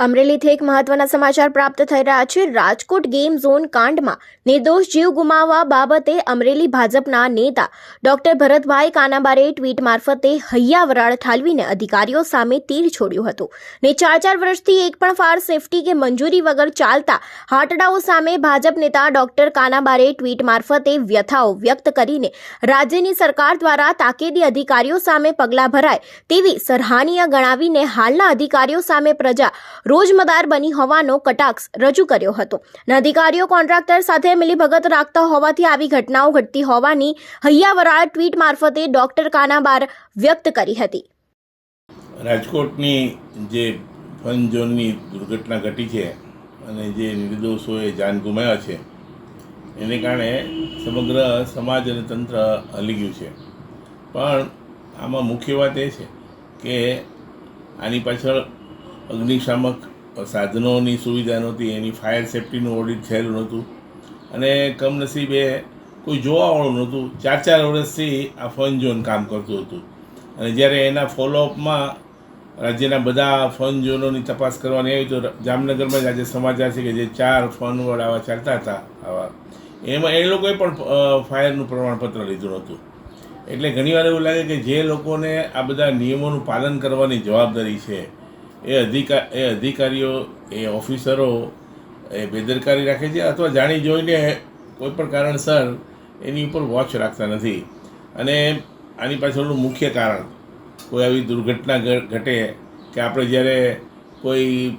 અમરેલીથી એક મહત્વના સમાચાર પ્રાપ્ત થઈ રહ્યા છે. રાજકોટ ગેમ ઝોન કાંડમાં નિર્દોષ જીવ ગુમાવવા બાબતે અમરેલી ભાજપના નેતા ડોક્ટર ભરતભાઈ કાનાબારે ટ્વીટ મારફતે હૈયા વરાળ ઠાલવીને અધિકારીઓ સામે તીર છોડ્યું હતું ને ચાર ચાર વર્ષથી એક પણ ફાયર સેફટી કે મંજૂરી વગર ચાલતા હાટડાઓ સામે ભાજપ નેતા ડોક્ટર કાનાબારે ટ્વીટ મારફતે વ્યથાઓ વ્યક્ત કરીને રાજ્યની સરકાર દ્વારા તાકીદી અધિકારીઓ સામે પગલાં ભરાય તેવી સરાહનીય ગણાવીને હાલના અધિકારીઓ સામે પ્રજા રોજમદાર બની હોવાનો કટાક્ષ રજૂ કર્યો હતો. અને અધિકારીઓ કોન્ટ્રાક્ટર સાથે મિલીભગત રાખતા હોવાથી આવી ઘટનાઓ ઘટતી હોવાની હૈયાવરાળ ટ્વીટ મારફતે ડોક્ટર કાનાબાર વ્યક્ત કરી હતી. રાજકોટની જે ફન ઝોનની દુર્ઘટના ઘટી છે અને જે નિર્દોષોએ જાન ગુમાવ્યા છે, એને કારણે સમગ્ર સમાજ અને તંત્ર હલી ગયું છે. પણ આમાં મુખ્ય વાત એ છે કે આની પાછળ અગ્નિશામક સાધનોની સુવિધા નહોતી, એની ફાયર સેફટીનું ઓડિટ થયેલું નહોતું. અને કમનસીબે કોઈ જોવાવાળું નહોતું. ચાર ચાર વર્ષથી આ ફન ઝોન કામ કરતું હતું. અને જ્યારે એના ફોલોઅપમાં રાજ્યના બધા ફન ઝોનોની તપાસ કરવાની આવી, તો જામનગરમાં જ આજે સમાચાર છે કે જે ચાર ફન વર્ડ આવા ચાલતા હતા, આવા. એમાં એ લોકોએ પણ ફાયરનું પ્રમાણપત્ર લીધું નહોતું. એટલે ઘણીવાર એવું લાગે કે જે લોકોને આ બધા નિયમોનું પાલન કરવાની જવાબદારી છે એ અધિકાર એ અધિકારીઓ, એ ઓફિસરો, એ બેદરકારી રાખે છે અથવા જાણી જોઈને કોઈ પણ કારણસર એની ઉપર વોચ રાખતા નથી. અને આની પાછળનું મુખ્ય કારણ, કોઈ આવી દુર્ઘટના ઘટે કે આપણે જ્યારે કોઈ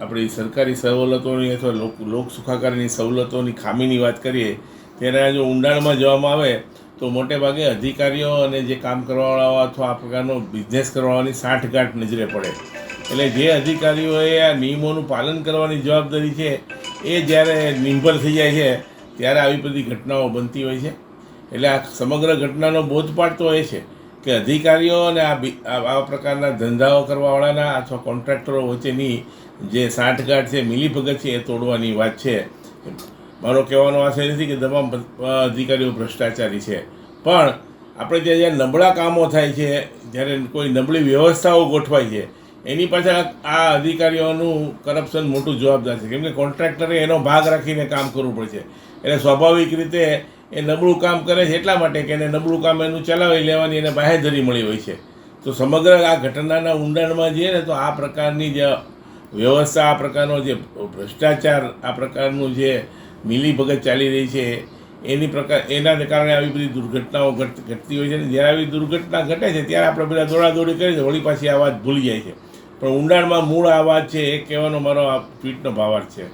આપણી સરકારી સવલતોની અથવા લોક લોક સુખાકારીની સવલતોની ખામીની વાત કરીએ, ત્યારે જો ઊંડાણમાં જવામાં આવે, તો મોટે ભાગે અધિકારીઓ અને જે કામ કરવાવાળાઓ અથવા આ પ્રકારનો બિઝનેસ કરવાવાળાની સાંઠગાંઠ નજરે પડે. એટલે જે અધિકારીઓએ આ નિયમોનું પાલન કરવાની જવાબદારી છે, એ જ્યારે નિર્ભર થઈ જાય છે, ત્યારે આવી બધી ઘટનાઓ બનતી હોય છે. એટલે આ સમગ્ર ઘટનાનો બોધપાઠ તો એ છે કે અધિકારીઓ અને આ આ પ્રકારના ધંધાઓ કરવાવાળાના અથવા કોન્ટ્રાક્ટરો વચ્ચેની જે સાંઠગાંઠ છે, મિલીભગત છે, એ તોડવાની વાત છે. મારો કહેવાનો આશય નથી કે તમામ અધિકારીઓ ભ્રષ્ટાચારી છે. પણ આપણે ત્યાં જ્યાં નબળા કામો થાય છે, જ્યારે કોઈ નબળી વ્યવસ્થાઓ ગોઠવાય છે એની પાછળ આ અધિકારીઓનું કરપ્શન મોટું જવાબદાર છે. કેમ કે કોન્ટ્રાક્ટરે એનો ભાગ રાખીને કામ કરવું પડશે એટલે સ્વાભાવિક રીતે એ નબળું કામ કરે છે એટલા માટે કે એને નબળું કામ એનું ચલાવી લેવાની એને બાહેધરી મળી હોય છે. તો સમગ્ર આ ઘટનાના ઊંડાણમાં જઈએ ને તો આ પ્રકારની જે વ્યવસ્થા, આ પ્રકારનો જે ભ્રષ્ટાચાર, આ પ્રકારનું જે મિલીભગત ચાલી રહી છે, એની પ્રકાર એના કારણે આવી બધી દુર્ઘટનાઓ ઘટ ઘટતી હોય છે. અને જ્યારે આવી દુર્ઘટના ઘટે છે, ત્યારે આપણે બધા દોડાદોડી કરીએ છીએ, વળી પાછી આ વાત ભૂલી જાય છે. પણ ઊંડાણમાં મૂળ આ વાત છે એ કહેવાનો મારો આ ટ્વીટનો ભાવાર્થ છે.